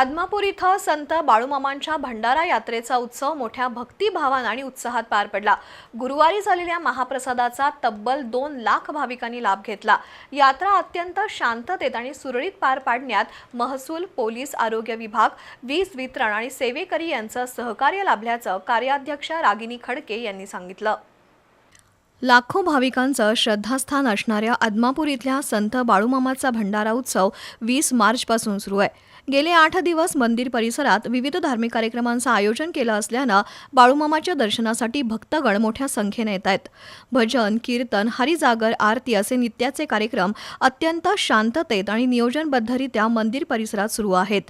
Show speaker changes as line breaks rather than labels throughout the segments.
आदमापूर इथं संत बाळूमामांच्या भंडारा यात्रेचा उत्सव मोठ्या भक्तिभावानं आणि उत्साहात पार पडला. गुरुवारी झालेल्या महाप्रसादाचा तब्बल दोन लाख भाविकांनी लाभ घेतला. यात्रा अत्यंत शांततेत आणि सुरळीत पार पाडण्यात महसूल पोलीस आरोग्य विभाग वीज वितरण आणि सेवेकरी यांचं सहकार्य लाभल्याचं कार्याध्यक्ष रागिनी खडके यांनी सांगितलं. लाखो भाविकांचं श्रद्धास्थान असणाऱ्या आदमापूर इथल्या संत बाळूमामाचा भंडारा उत्सव वीस मार्चपासून सुरू आहे. गेले आठ दिवस मंदिर परिसरात विविध धार्मिक कार्यक्रमांचं आयोजन केलं असल्यानं बाळूमामाच्या दर्शनासाठी भक्तगण मोठ्या संख्येने येत आहेत. भजन कीर्तन हरिजागर आरती असे नित्याचे कार्यक्रम अत्यंत शांततेत आणि नियोजनबद्धरित्या मंदिर परिसरात सुरू आहेत.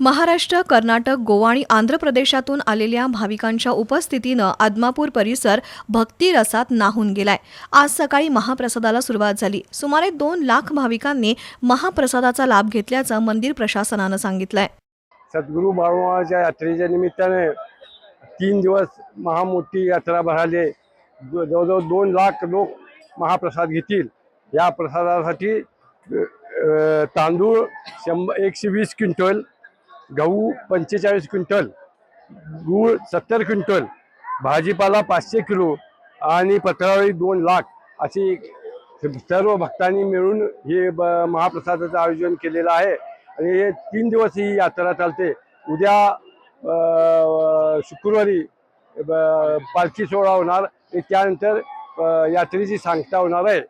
महाराष्ट्र कर्नाटक गोवा आणि आंध्र प्रदेशातून आलेल्या भाविकांच्या उपस्थितीनं आदमापूर परिसर भक्तिरसात नाहून गेलाय. आज सकाळी महाप्रसादाला सुरुवात झाली. सुमारे दोन लाख भाविकांनी महाप्रसादाचा लाभ घेतल्याचं मंदिर प्रशासनानं सांगितलंय.
सद्गुरू बाळूमामाच्या यात्रेच्या निमित्ताने तीन दिवस महामोठी यात्रा भराले. जवळजवळ दोन लाख लोक महाप्रसाद घेतील. या प्रसादासाठी तांदूळ शंभर एकशे वीस क्विंटल गहू पंचेचाळीस क्विंटल गूळ सत्तर क्विंटल भाजीपाला पाचशे किलो आणि पत्रावळी दोन लाख अशी सर्व भक्तांनी मिळून हे ब- महाप्रसादाचं आयोजन केलेलं आहे. आणि हे तीन दिवस ही यात्रा चालते. उद्या शुक्रवारी ब- पालखी सोहळा होणार. आणि त्यानंतर यात्रेची सांगता होणार आहे.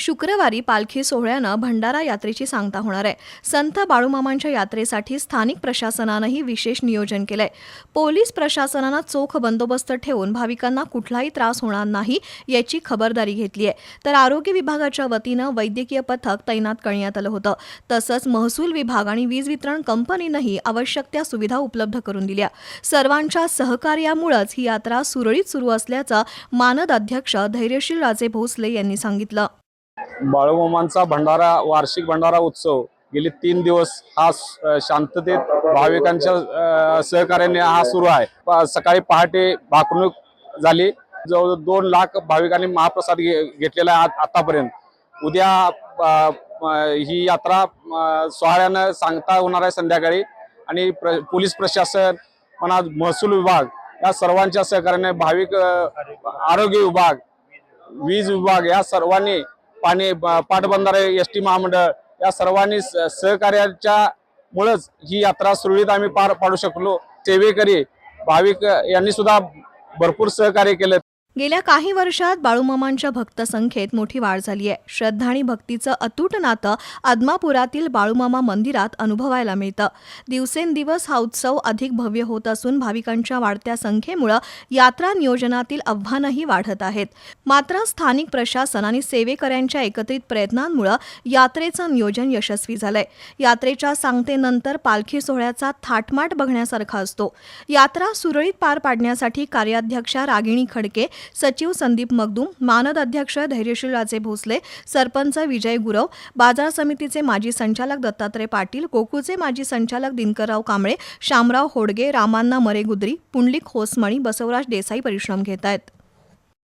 शुक्रवारी पालखी सोहळ्यानं भंडारा यात्रेची सांगता होणार आहे. संत बाळूमामांच्या यात्रेसाठी स्थानिक प्रशासनानंही विशेष नियोजन केलंय. पोलीस प्रशासनानं चोख बंदोबस्त ठेवून भाविकांना कुठलाही त्रास होणार नाही याची खबरदारी घेतली आहे. तर आरोग्य विभागाच्या वतीनं वैद्यकीय पथक तैनात करण्यात आलं होतं. तसंच महसूल विभाग आणि वीज वितरण कंपनीनंही आवश्यक त्या सुविधा उपलब्ध करून दिल्या. सर्वांच्या सहकार्यामुळंच ही यात्रा सुरळीत सुरू असल्याचं मानद अध्यक्ष धैर्यशील राजे भोसले यांनी सांगितलं.
बाळूमामांचा भंडारा वार्षिक भंडारा उत्सव. गेले तीन दिवस हा शांततेत भाविकांच्या सहकार्याने हा सुरू आहे. सकाळी पहाटे भाकणूक झाली. जवळ दोन लाख भाविकांनी महाप्रसाद घे- घेतलेला आहे आतापर्यंत. उद्या ही यात्रा सोहळ्यानं सांगता होणार आहे संध्याकाळी. आणि प्र पोलीस प्रशासन म्हणा महसूल विभाग या सर्वांच्या सहकार्याने भाविक आरोग्य विभाग वीज विभाग या सर्वांनी पाणी पाटबंधारे एस टी महामंडळ या सर्वांनी स- सहकार्याच्या मुळेच ही यात्रा सुरळीत आम्ही पार पाडू शकलो. सेवेकरी भाविक यांनी सुद्धा भरपूर सहकार्य केलं.
गेल्या काही वर्षात बाळूमामांच्या भक्त संख्येत मोठी वाढ झाली आहे. श्रद्धा आणि भक्तीचं अतूट नातं आदमापुरातील बाळूमामा मंदिरात अनुभवायला मिळतं. दिवसेंदिवस हा उत्सव अधिक भव्य होत असून भाविकांच्या वाढत्या संख्येमुळं यात्रा नियोजनातील आव्हानंही वाढत आहेत. मात्र स्थानिक प्रशासन आणि सेवेकऱ्यांच्या एकत्रित प्रयत्नांमुळं यात्रेचं नियोजन यशस्वी झालंय. यात्रेच्या सांगतेनंतर पालखी सोहळ्याचा थाटमाट बघण्यासारखा असतो. यात्रा सुरळीत पार पाडण्यासाठी कार्याध्यक्षा रागिणी खडके सचिव संदीप मगदूम मानद अध्यक्ष धैर्यशील राजे भोसले सरपंच विजय गुरव बाजार समितीचे माजी संचालक दत्तात्रय पाटील गोकुळचे माजी संचालक दिनकरराव कांबळे शामराव होडगे रामांना मरेगुद्री पुंडलिक होसमणी बसवराज देसाई परिश्रम घेत आहेत.